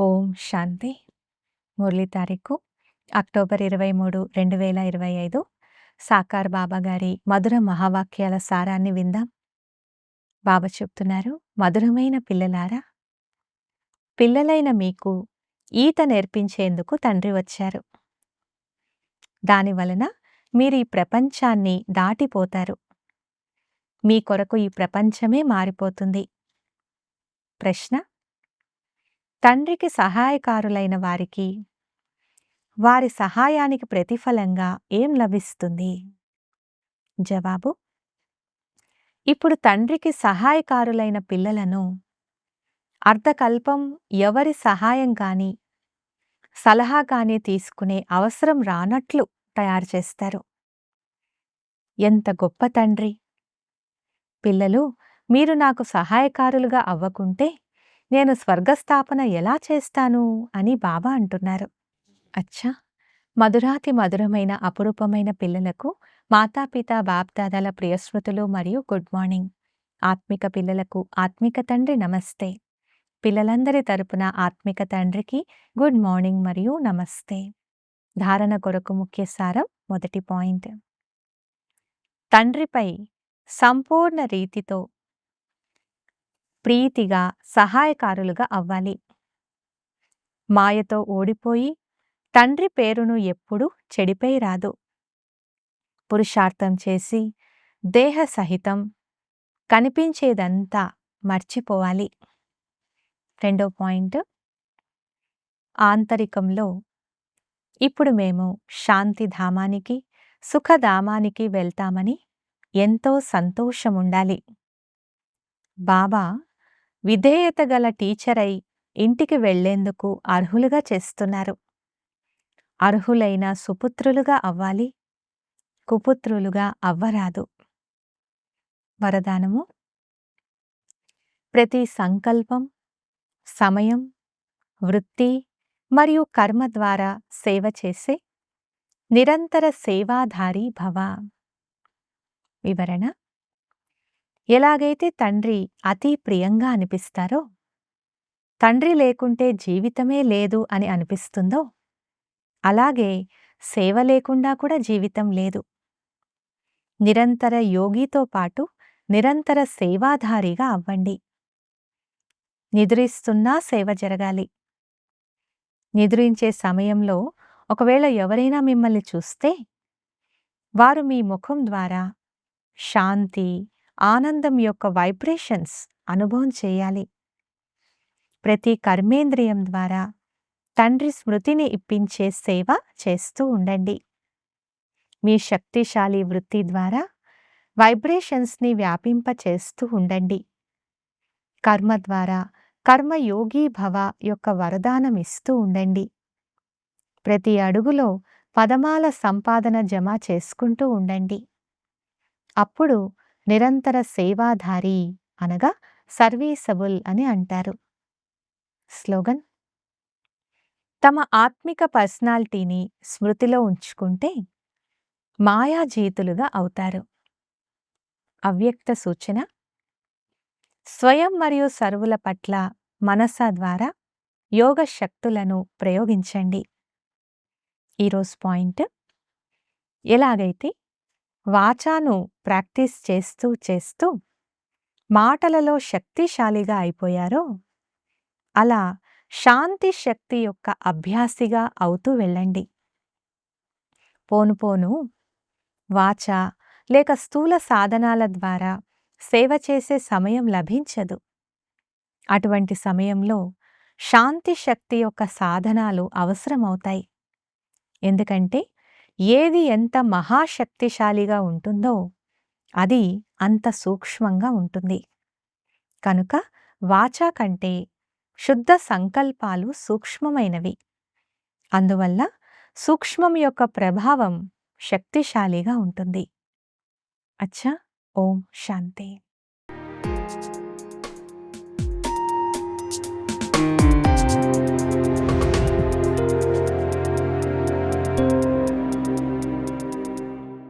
ఓం శాంతి. మురళి తారీఖు అక్టోబర్ ఇరవై మూడు రెండు వేల ఇరవై ఐదు. సాకార్ బాబా గారి మధుర మహావాక్యాల సారాన్ని విందాం. బాబా చెప్తున్నారు మధురమైన పిల్లలారా పిల్లలైన మీకు ఈత నేర్పించేందుకు తండ్రి వచ్చారు. దాని వలన మీరు ఈ ప్రపంచాన్ని దాటిపోతారు. మీ కొరకు ఈ ప్రపంచమే మారిపోతుంది. ప్రశ్న తండ్రికి సహాయకారులైన వారికి వారి సహాయానికి ప్రతిఫలంగా ఏం లభిస్తుంది? జవాబు ఇప్పుడు తండ్రికి సహాయకారులైన పిల్లలను అర్ధకల్పం ఎవరి సహాయం కానీ సలహా కానీ తీసుకునే అవసరం రానట్లు తయారు చేస్తారు. ఎంత గొప్ప తండ్రి! పిల్లలు మీరు నాకు సహాయకారులుగా అవ్వకుంటే నేను స్వర్గస్థాపన ఎలా చేస్తాను? అని బాబా అంటున్నారు. అచ్చా! మధురాతి మధురమైన అపురూపమైన పిల్లలకు మాతాపిత బాప్దాదాల ప్రియస్మృతులు మరియు గుడ్ మార్నింగ్. ఆత్మిక పిల్లలకు ఆత్మిక తండ్రి నమస్తే. పిల్లలందరి తరపున ఆత్మిక తండ్రికి గుడ్ మార్నింగ్ మరియు నమస్తే. ధారణ కొరకు ముఖ్య సారం మొదటి పాయింట్. తండ్రిపై సంపూర్ణ రీతితో ప్రీతిగా సహాయకారులుగా అవ్వాలి. మాయతో ఓడిపోయి తండ్రి పేరును ఎప్పుడూ చెడిపై రాదు పురుషార్థం చేసి దేహ సహితం కనిపించేదంతా మర్చిపోవాలి. రెండో పాయింట్ ఆంతరికంలో ఇప్పుడు మేము శాంతిధామానికి సుఖధామానికి వెళ్తామని ఎంతో సంతోషముండాలి. బాబా విధేయత గల టీచరై ఇంటికి వెళ్ళేందుకు అర్హులుగా చేస్తున్నారు. అర్హులైన సుపుత్రులుగా అవ్వాలి కుపుత్రులుగా అవ్వరాదు. వరదానము? ప్రతి సంకల్పం సమయం వృత్తి మరియు కర్మ ద్వారా సేవ చేసే నిరంతర సేవాధారి భవ. వివరణ? ఎలాగైతే తండ్రి అతి ప్రియంగా అనిపిస్తారో తండ్రి లేకుంటే జీవితమే లేదు అని అనిపిస్తుందో అలాగే సేవ లేకుండా కూడా జీవితం లేదు. నిరంతర యోగితో పాటు నిరంతర సేవాధారిగా అవ్వండి. నిద్రిస్తున్నా సేవ జరగాలి. నిద్రించే సమయంలో ఒకవేళ ఎవరైనా మిమ్మల్ని చూస్తే వారు మీ ముఖం ద్వారా శాంతి ఆనందం యొక్క వైబ్రేషన్స్ అనుభవం చేయాలి. ప్రతి కర్మేంద్రియం ద్వారా తండ్రి స్మృతిని ఇప్పించే సేవ చేస్తూ ఉండండి. మీ శక్తిశాలి వృత్తి ద్వారా వైబ్రేషన్స్ని వ్యాపింప చేస్తూ ఉండండి. కర్మ ద్వారా కర్మయోగి భవ యొక్క వరదానం ఇస్తూ ఉండండి. ప్రతి అడుగులో పదమాల సంపాదన జమ చేసుకుంటూ ఉండండి. అప్పుడు నిరంతర సేవాధారి అనగా సర్వీసబుల్ అని అంటారు. స్లోగన్? తమ ఆత్మిక పర్సనాలిటీని స్మృతిలో ఉంచుకుంటే మాయాజీతులుగా అవుతారు. అవ్యక్త సూచన? స్వయం మరియు సర్వుల పట్ల మనస ద్వారా యోగ శక్తులను ప్రయోగించండి. ఈరోజు పాయింట్. ఎలాగైతే వాచాను ప్రాక్టీస్ చేస్తూ చేస్తూ మాటలలో శక్తిశాలిగా అయిపోయారో అలా శాంతి శక్తి యొక్క అభ్యాసిగా అవుతూ వెళ్ళండి. పోను పోను వాచ లేక స్థూల సాధనాల ద్వారా సేవ చేసే సమయం లభించదు. అటువంటి సమయంలో శాంతి శక్తి యొక్క సాధనాలు అవసరమవుతాయి. ఎందుకంటే ఏది ఎంత మహాశక్తిశాలిగా ఉంటుందో అది అంత సూక్ష్మంగా ఉంటుంది. కనుక వాచా కంటే శుద్ధ సంకల్పాలు సూక్ష్మమైనవి. అందువల్ల సూక్ష్మం యొక్క ప్రభావం శక్తిశాలిగా ఉంటుంది. అచ్చా ఓం శాంతి.